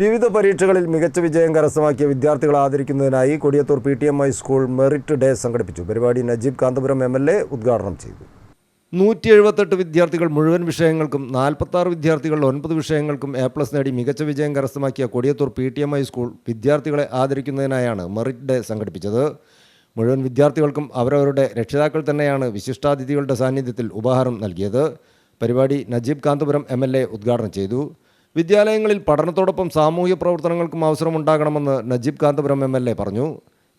വിവിധ പരീക്ഷകളിൽ മികച്ച വിജയം കരസ്ഥമാക്കിയ വിദ്യാർത്ഥികളെ ആദരിക്കുന്നതിനായി Kodiyathur P T M I school merit day സംഘടിപ്പിച്ചു. പരിപാടി Najeeb Kanthapuram M L A ഉദ്ഘാടനം ചെയ്തു. നൂറ്റി എഴുപത്തെട്ട് വിദ്യാർത്ഥികൾ മുഴുവൻ വിഷയങ്ങൾക്കും നാൽപ്പത്താറ് വിദ്യാർത്ഥികൾ ഒൻപത് വിഷയങ്ങൾക്കും എ പ്ലസ് നേടി മികച്ച വിജയം കരസ്ഥമാക്കിയ Kodiyathur P T M I school വിദ്യാർത്ഥികളെ ആദരിക്കുന്നതിനായാണ് മെറിറ്റ് ഡേ സംഘടിപ്പിച്ചത്. മുഴുവൻ വിദ്യാർത്ഥികൾക്കും അവരവരുടെ രക്ഷിതാക്കൾ തന്നെയാണ് വിശിഷ്ടാതിഥികളുടെ സാന്നിധ്യത്തിൽ ഉപഹാരം നൽകിയത്. പരിപാടി നജീബ് കാന്തപുരം എം ഉദ്ഘാടനം ചെയ്തു. വിദ്യാലയങ്ങളിൽ പഠനത്തോടൊപ്പം സാമൂഹ്യ പ്രവർത്തനങ്ങൾക്കും അവസരമുണ്ടാകണമെന്ന് Najeeb Kanthapuram M L A പറഞ്ഞു.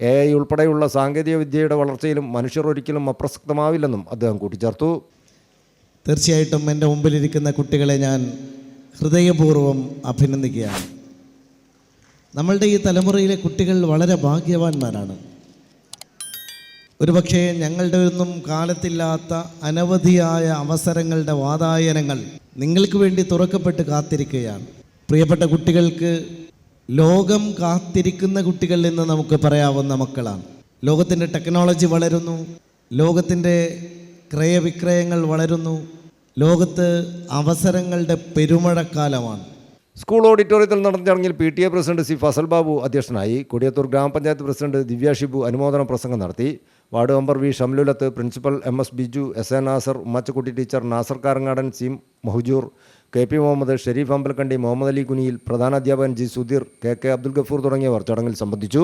എ ഐ ഉൾപ്പെടെയുള്ള സാങ്കേതിക വിദ്യയുടെ വളർച്ചയിലും മനുഷ്യർ ഒരിക്കലും അപ്രസക്തമാവില്ലെന്നും അദ്ദേഹം കൂട്ടിച്ചേർത്തു. തീർച്ചയായിട്ടും എന്റെ മുമ്പിലിരിക്കുന്ന കുട്ടികളെ ഞാൻ ഹൃദയപൂർവം അഭിനന്ദിക്കുകയാണ്. നമ്മളുടെ ഈ തലമുറയിലെ കുട്ടികൾ വളരെ ഭാഗ്യവാന്മാരാണ്. ഒരുപക്ഷേ ഞങ്ങളുടെ ഒന്നും കാലത്തില്ലാത്ത അനവധിയായ അവസരങ്ങളുടെ വാതായനങ്ങൾ നിങ്ങൾക്ക് വേണ്ടി തുറക്കപ്പെട്ട് കാത്തിരിക്കുകയാണ്. പ്രിയപ്പെട്ട കുട്ടികൾക്ക് ലോകം കാത്തിരിക്കുന്ന കുട്ടികൾ എന്ന് നമുക്ക് പറയാവുന്ന മക്കളാണ്. ലോകത്തിന്റെ ടെക്നോളജി വളരുന്നു ലോകത്തിന്റെ ക്രയവിക്രയങ്ങൾ വളരുന്നു ലോകത്ത് അവസരങ്ങളുടെ പെരുമഴക്കാലമാണ്. സ്കൂൾ ഓഡിറ്റോറിയത്തിൽ നടന്ന ചടങ്ങിൽ P T A president C Fazal Babu അധ്യക്ഷനായി. കൊടിയത്തൂർ ഗ്രാമപഞ്ചായത്ത് പ്രസിഡന്റ് ദിവ്യ ഷിബു അനുമോദന പ്രസംഗം നടത്തി. Ward member V Shamlulath principal M S Biju S A Nasar Ummachakkutty teacher Nasar Karangadan C Mahujoor K P Muhammad Sharif Ambalakandi Muhammad Ali Kuniyil പ്രധാന അധ്യാപകൻ G Sudheer K K Abdul Gafoor തുടങ്ങിയവർ ചടങ്ങിൽ സംബന്ധിച്ചു.